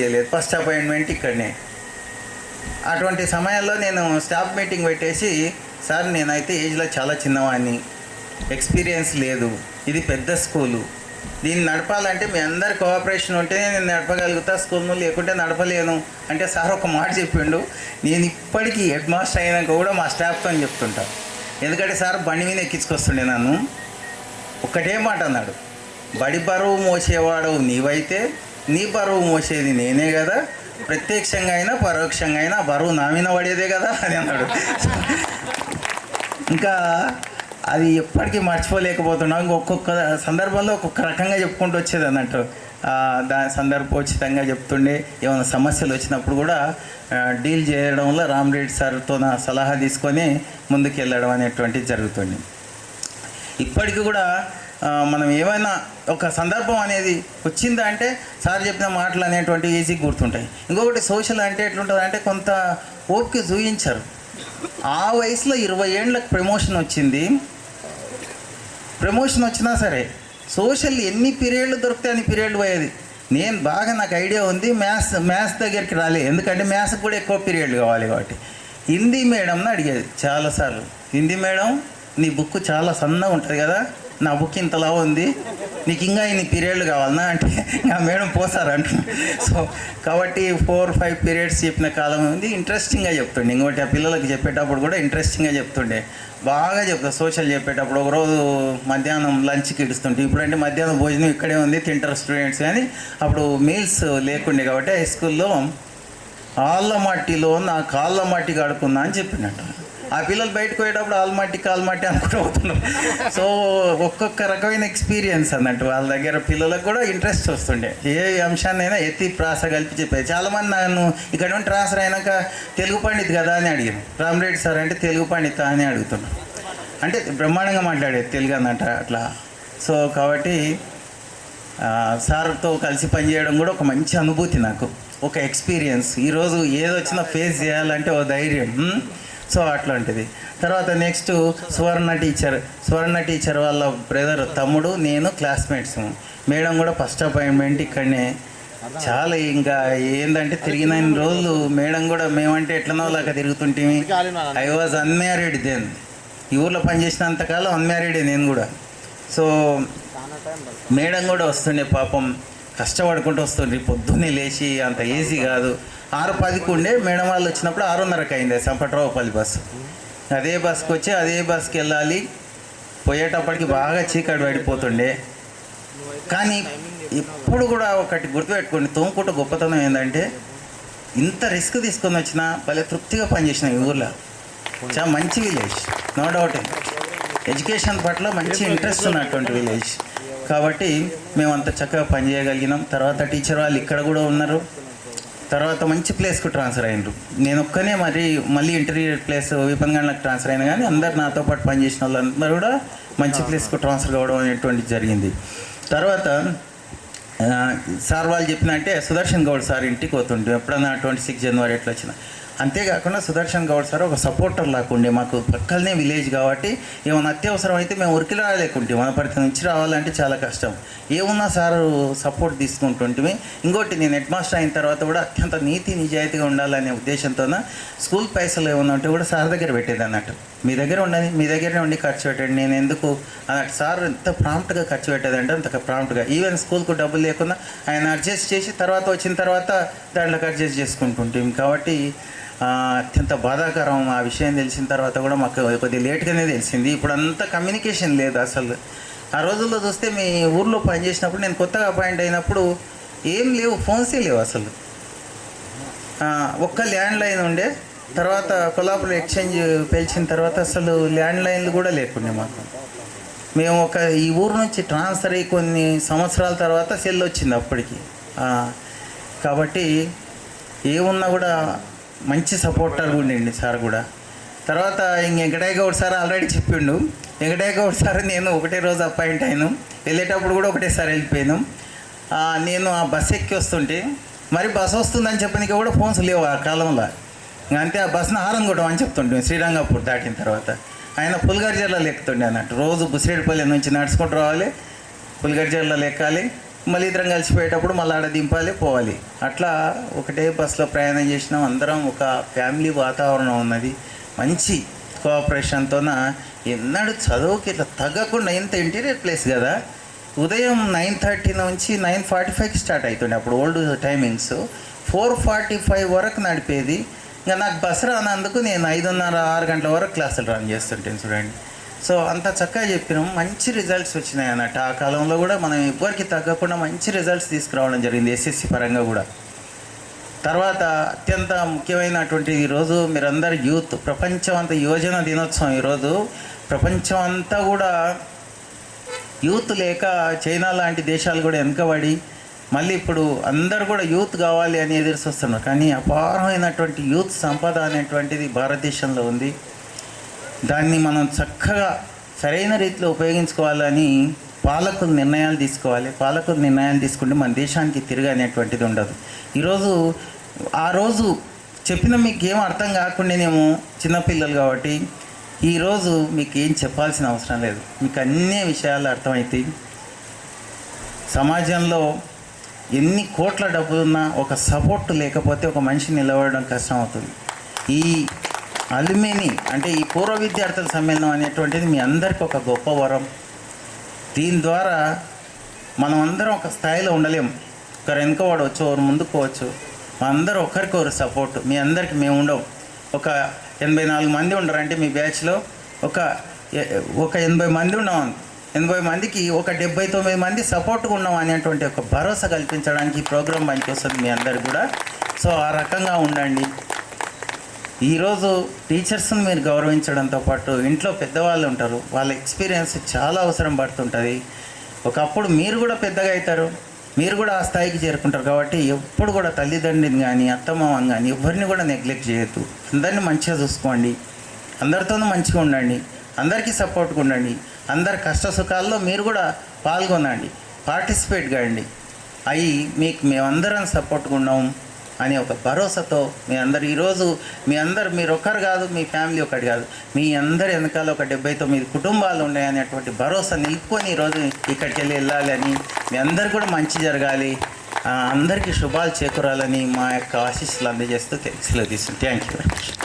చేయలేదు. First appointment ఇక్కడనే. అటువంటి సమయాల్లో నేను స్టాఫ్ మీటింగ్ పెట్టేసి సార్ నేనైతే ఏజ్లో చాలా చిన్నవాడిని. ఎక్స్పీరియన్స్ లేదు. ఇది పెద్ద స్కూలు దీన్ని నడపాలంటే మీ అందరి కోఆపరేషన్ ఉంటేనే నేను నడపగలుగుతా. స్కూల్ను లేకుంటే నడపలేను. అంటే సార్ ఒక మాట చెప్పిండు. నేను ఇప్పటికీ హెడ్ మాస్టర్ అయినాక కూడా మా స్టాఫ్తో చెప్తుంటా. ఎందుకంటే సార్ బండి మీద ఎక్కించుకొస్తుండే నన్ను. ఒక్కటే మాట అన్నాడు. బడి బరువు మోసేవాడు నీవైతే. నీ బరువు మోసేది నేనే కదా? ప్రత్యక్షంగా అయినా పరోక్షంగా అయినా బరువు నా మీద పడేదే కదా? అని అన్నాడు. ఇంకా అది ఎప్పటికీ మర్చిపోలేకపోతున్నాం ఇంకొక్కొక్క సందర్భంలో ఒక్కొక్క రకంగా చెప్పుకుంటూ వచ్చేది అన్నట్టు. దాని సందర్భోచితంగా చెప్తుండే ఏమైనా సమస్యలు వచ్చినప్పుడు కూడా డీల్ చేయడంలో రామ్ రెడ్డి సార్తో నా సలహా తీసుకొని ముందుకు వెళ్ళడం అనేటువంటిది జరుగుతుంది ఇప్పటికి కూడా మనం ఏమైనా ఒక సందర్భం అనేది వచ్చిందా అంటే సార్ చెప్పిన మాటలు అనేటువంటివి ఈజీ గుర్తుంటాయి. ఇంకొకటి సోషల్ అంటే ఎట్లుంటుంది అంటే కొంత ఓపిక చూయించరు. ఆ వయసులో ఇరవై ఏళ్ళకి ప్రమోషన్ వచ్చింది. ప్రమోషన్ వచ్చినా సరే సోషల్ ఎన్ని పీరియడ్లు దొరికితే అన్ని పీరియడ్లు పోయేది. నేను బాగా నాకు ఐడియా ఉంది మ్యాథ్స్ మ్యాథ్స్ దగ్గరికి రాలే. ఎందుకంటే మ్యాథ్స్ కూడా ఎక్కువ పీరియడ్లు కావాలి కాబట్టి. హిందీ మేడంని అడిగేది చాలాసార్లు హిందీ మేడం నీ బుక్ చాలా సన్నగా ఉంటుంది కదా నా బుక్ ఇంతలా ఉంది. నీకు ఇంకా ఇన్ని పీరియడ్లు కావాలన్నా అంటే నా మేడం పోసారంట సో కాబట్టి ఫోర్ ఫైవ్ పీరియడ్స్ చెప్పిన కాలం ఉంది. ఇంట్రెస్టింగ్గా చెప్తుండే. ఇంకోటి ఆ పిల్లలకి చెప్పేటప్పుడు కూడా ఇంట్రెస్టింగ్గా చెప్తుండే. బాగా చెప్తా సోషల్ చెప్పేటప్పుడు. ఒకరోజు మధ్యాహ్నం లంచ్కి ఇడుస్తుంటే ఇప్పుడంటే మధ్యాహ్నం భోజనం ఇక్కడే ఉంది తింటారు స్టూడెంట్స్ కానీ అప్పుడు మీల్స్ లేకుండే కాబట్టి హై స్కూల్లో ఆళ్ళ మట్టిలో నా కాళ్ళ మట్టి కడుకున్నా అని చెప్పినట్టు. ఆ పిల్లలు బయటకు పోయేటప్పుడు ఆళ్ళ మట్టి కాళ్ళ అనుకుంటూ సో ఒక్కొక్క రకమైన ఎక్స్పీరియన్స్ అన్నట్టు వాళ్ళ దగ్గర పిల్లలకు కూడా ఇంట్రెస్ట్ వస్తుండే. ఏ అంశాన్నైనా ఎత్తి ప్రాస కలిపి చెప్పేది. చాలామంది నన్ను ఇక్కడ నుండి ట్రాన్స్ఫర్ అయినాక తెలుగు పండిత్ కదా అని అడిగాను రామరెడ్డి సార్ అంటే తెలుగు పండిత అని అడుగుతున్నాను అంటే బ్రహ్మాండంగా మాట్లాడేది తెలుగు అన్నట్టు అట్లా. సో కాబట్టి సార్తో కలిసి పనిచేయడం కూడా ఒక మంచి అనుభూతి నాకు. ఒక ఎక్స్పీరియన్స్ ఈరోజు ఏదొచ్చినా ఫేస్ చేయాలంటే ఓ ధైర్యం. సో అట్లాంటిది. తర్వాత next Suvarna teacher. Suvarna teacher వాళ్ళ బ్రదర్ తమ్ముడు నేను క్లాస్మేట్స్. మేడం కూడా ఫస్ట్ అపాయింట్మెంట్ ఇక్కడనే. చాలా ఇంకా ఏంటంటే తిరిగిన రోజులు మేడం కూడా మేమంటే ఎట్లనో లాగా తిరుగుతుంటే ఐ వాజ్ అన్మ్యారీడ్ దెన్ ఈ ఊర్లో పనిచేసినంతకాలం అన్మ్యారీడే నేను కూడా. సో మేడం కూడా వస్తుండే పాపం. కష్టపడుకుంటూ వస్తుండే పొద్దున్నే లేచి అంత ఈజీ కాదు. ఆరు పదికి ఉండే మేడం వాళ్ళు వచ్చినప్పుడు ఆరున్నరకు అయింది సంపట్రావుపల్లి బస్సు అదే బస్కి వచ్చి అదే బస్కి వెళ్ళాలి. పోయేటప్పటికి బాగా చీకటి పడిపోతుండే. కానీ ఇప్పుడు కూడా ఒకటి గుర్తుపెట్టుకోండి. తోముకుంట గొప్పతనం ఏంటంటే ఇంత రిస్క్ తీసుకొని వచ్చినా భలే తృప్తిగా పనిచేసిన ఈ ఊర్లో. చాలా మంచి విలేజ్ నో డౌట్ ఎడ్యుకేషన్ పట్ల మంచి ఇంట్రెస్ట్ ఉన్నటువంటి విలేజ్ కాబట్టి మేము అంత చక్కగా పనిచేయగలిగినాం తర్వాత టీచర్ వాళ్ళు ఇక్కడ కూడా ఉన్నారు. తర్వాత మంచి ప్లేస్కు ట్రాన్స్ఫర్ అయినరు. నేను ఒక్కనే మరి మళ్ళీ ఇంటర్మీడియట్ ప్లేస్ విపన్గండ్లకు ట్రాన్స్ఫర్ అయినా కానీ అందరు నాతో పాటు పనిచేసిన వాళ్ళందరూ కూడా మంచి ప్లేస్కు ట్రాన్స్ఫర్ కావడం అనేటువంటిది జరిగింది. తర్వాత సార్ వాళ్ళు చెప్పినంటే సుదర్శన్ గౌడ్ సార్ ఇంటికి పోతుండే. ఎప్పుడన్నా ట్వంటీ సిక్స్ జనవరి ఎట్లా వచ్చిన అంతేకాకుండా సుదర్శన్ గౌడ్ సార్ ఒక సపోర్టర్ లాకుండే మాకు పక్కనే విలేజ్ కాబట్టి ఏమైనా అత్యవసరం అయితే మేము ఉరికి రాలేకుంటే వనపర్తి నుంచి రావాలంటే చాలా కష్టం. ఏమున్నా సార్ సపోర్ట్ తీసుకుంటుంటే ఇంకోటి నేను హెడ్ మాస్టర్ అయిన తర్వాత కూడా అత్యంత నీతి నిజాయితీగా ఉండాలనే ఉద్దేశంతో స్కూల్ పైసలు ఏమన్నా ఉంటే కూడా సార్ దగ్గర పెట్టేది అన్నట్టు. మీ దగ్గర ఉండని మీ దగ్గరే ఉండి ఖర్చు పెట్టండి. నేను ఎందుకు అన్నట్టు సార్ ఎంత ప్రాంప్ట్గా ఖర్చు పెట్టేదంటే అంత ప్రాంప్ట్గా. ఈవెన్ స్కూల్కు డబ్బులు లేకుండా ఆయన అడ్జస్ట్ చేసి తర్వాత వచ్చిన తర్వాత దాంట్లోకి అడ్జస్ట్ చేసుకుంటుంటాం కాబట్టి అత్యంత బాధాకరం ఆ విషయం తెలిసిన తర్వాత కూడా మాకు కొద్దిగా లేట్గానే తెలిసింది. ఇప్పుడు అంత కమ్యూనికేషన్ లేదు అసలు. ఆ రోజుల్లో చూస్తే మీ ఊర్లో పనిచేసినప్పుడు నేను కొత్తగా అపాయింట్ అయినప్పుడు ఏం లేవు ఫోన్సే లేవు అసలు. ఒక్క ల్యాండ్ లైన్ ఉండే తర్వాత కొల్లాపురం ఎక్స్చేంజ్ పేల్చిన తర్వాత అసలు ల్యాండ్ లైన్లు కూడా లేకుండే మాకు. మేము ఒక ఈ ఊరు నుంచి ట్రాన్స్ఫర్ అయ్యి కొన్ని సంవత్సరాల తర్వాత సెల్ వచ్చింది అప్పటికి. కాబట్టి ఏమున్నా కూడా మంచి సపోర్టర్ ఉండండి సార్ కూడా. తర్వాత ఇంక వెంకటయ్య గౌడ్ సార్ ఆల్రెడీ చెప్పిండు. వెంకటయ్య గౌడ్ సార్ నేను ఒకటే రోజు అపాయింట్ అయ్యాను వెళ్ళేటప్పుడు కూడా ఒకటేసారి వెళ్ళిపోయాను. నేను ఆ బస్ ఎక్కి వస్తుంటే మరి బస్ వస్తుందని చెప్పడానికి కూడా ఫోన్స్ లేవు ఆ కాలంలో. అంతే ఆ బస్సును హారం కొట్టం అని చెప్తుంటే శ్రీరంగపూర్ దాటిన తర్వాత. ఆయన పుల్గర్జర్లో ఎక్కుతుండే అన్నట్టు. రోజు బుసిరేడుపల్లి నుంచి నడుచుకుంటూ రావాలి. పుల్గర్జర్లో ఎక్కాలి మళ్ళీ ఇద్దరం కలిసిపోయేటప్పుడు మళ్ళీ ఆడ దింపాలి పోవాలి. అట్లా ఒకటే బస్సులో ప్రయాణం చేసినాం. అందరం ఒక ఫ్యామిలీ వాతావరణం ఉన్నది. మంచి కోఆపరేషన్తోన ఎన్నడూ చదువుకి ఇట్లా తగ్గకుండా ఇంత ఇంటీరియర్ ప్లేస్ కదా. ఉదయం నైన్ థర్టీ నుంచి నైన్ ఫార్టీ ఫైవ్కి స్టార్ట్ అవుతుండే అప్పుడు old timings. Four forty five వరకు నడిపేది. ఇంకా నాకు బస్ రానందుకు నేను ఐదున్నర ఆరు గంటల వరకు క్లాసులు రన్ చేస్తుంటాను చూడండి. సో అంత చక్కగా చెప్పినాం. మంచి రిజల్ట్స్ వచ్చినాయి అన్నట్టు. ఆ కాలంలో కూడా మనం ఎవ్వరికి తగ్గకుండా మంచి రిజల్ట్స్ తీసుకురావడం జరిగింది ఎస్ఎస్సి పరంగా కూడా. తర్వాత అత్యంత ముఖ్యమైనటువంటి ఈరోజు మీరందరు యూత్ ప్రపంచం అంతా యువజన దినోత్సవం ఈరోజు. ప్రపంచం అంతా కూడా యూత్ లేక చైనా లాంటి దేశాలు కూడా వెనుకబడి మళ్ళీ ఇప్పుడు అందరు కూడా యూత్ కావాలి అని ఎదురు చూస్తున్నారు. కానీ అపారమైనటువంటి యూత్ సంపద అనేటువంటిది భారతదేశంలో ఉంది. దాన్ని మనం చక్కగా సరైన రీతిలో ఉపయోగించుకోవాలని పాలకులు నిర్ణయాలు తీసుకోవాలి. పాలకులు నిర్ణయాలు తీసుకుంటే మన దేశానికి తిరిగి అనేటువంటిది ఉండదు. ఈరోజు ఆ రోజు చెప్పిన మీకు ఏం అర్థం కాకుండానేమో చిన్నపిల్లలు కాబట్టి ఈరోజు మీకు ఏం చెప్పాల్సిన అవసరం లేదు. మీకు అన్ని విషయాలు అర్థమవుతాయి సమాజంలో ఎన్ని కోట్ల డబ్బులున్నా ఒక సపోర్ట్ లేకపోతే ఒక మనిషి నిలబడడం కష్టం అవుతుంది ఈ అలుమిని అంటే ఈ పూర్వ విద్యార్థుల సమ్మేళనం అనేటువంటిది మీ అందరికీ ఒక గొప్ప వరం. దీని ద్వారా మనం అందరం ఒక స్థాయిలో ఉండలేము ఒకరు వెనుక వచ్చు ఒకరు ముందుకు పోవచ్చు అందరూ ఒకరికొకరు సపోర్ట్ మీ అందరికి మేము ఉండవు ఒక ఎనభై నాలుగు మంది ఉండరంటే మీ బ్యాచ్లో ఒక ఒక ఎనభై మంది ఉన్నాం. ఎనభై మందికి ఒక డెబ్బై తొమ్మిది మంది సపోర్ట్గా ఉన్నాం అనేటువంటి ఒక భరోసా కల్పించడానికి ఈ ప్రోగ్రాం పనికొస్తుంది మీ అందరికి కూడా. సో ఆ రకంగా ఉండండి. ఈరోజు టీచర్స్ని మీరు గౌరవించడంతో పాటు ఇంట్లో పెద్దవాళ్ళు ఉంటారు వాళ్ళ ఎక్స్పీరియన్స్ చాలా అవసరం పడుతుంటుంది. ఒకప్పుడు మీరు కూడా పెద్దగా అవుతారు మీరు కూడా ఆ స్థాయికి చేరుకుంటారు కాబట్టి ఎప్పుడు కూడా తల్లిదండ్రిని కానీ అత్తమామని కానీ ఎవరిని కూడా నెగ్లెక్ట్ చేయొద్దు. అందరిని మంచిగా చూసుకోండి అందరితోనూ మంచిగా ఉండండి అందరికీ సపోర్ట్గా ఉండండి అందరి కష్ట సుఖాల్లో మీరు కూడా పాల్గొనండి పార్టిసిపేట్ కాండి అవి మీకు మేమందరం సపోర్ట్గా ఉన్నాం. అనే ఒక భరోసాతో మీ అందరు ఈరోజు మీ అందరు మీరు ఒక్కరు కాదు మీ ఫ్యామిలీ ఒకటి కాదు మీ అందరి వెనకాల ఒక డెబ్బై తొమ్మిది కుటుంబాలు ఉన్నాయి అనేటువంటి భరోసా నిలుపుకొని ఈరోజు ఇక్కడికి వెళ్ళి వెళ్ళాలి అని మీ అందరు కూడా మంచి జరగాలి. అందరికీ శుభాలు చేకూరాలని మా యొక్క ఆశీస్సులు అందజేస్తూ తెలుసులో తీసుకుంటాం థ్యాంక్ యూ వెరీ మచ్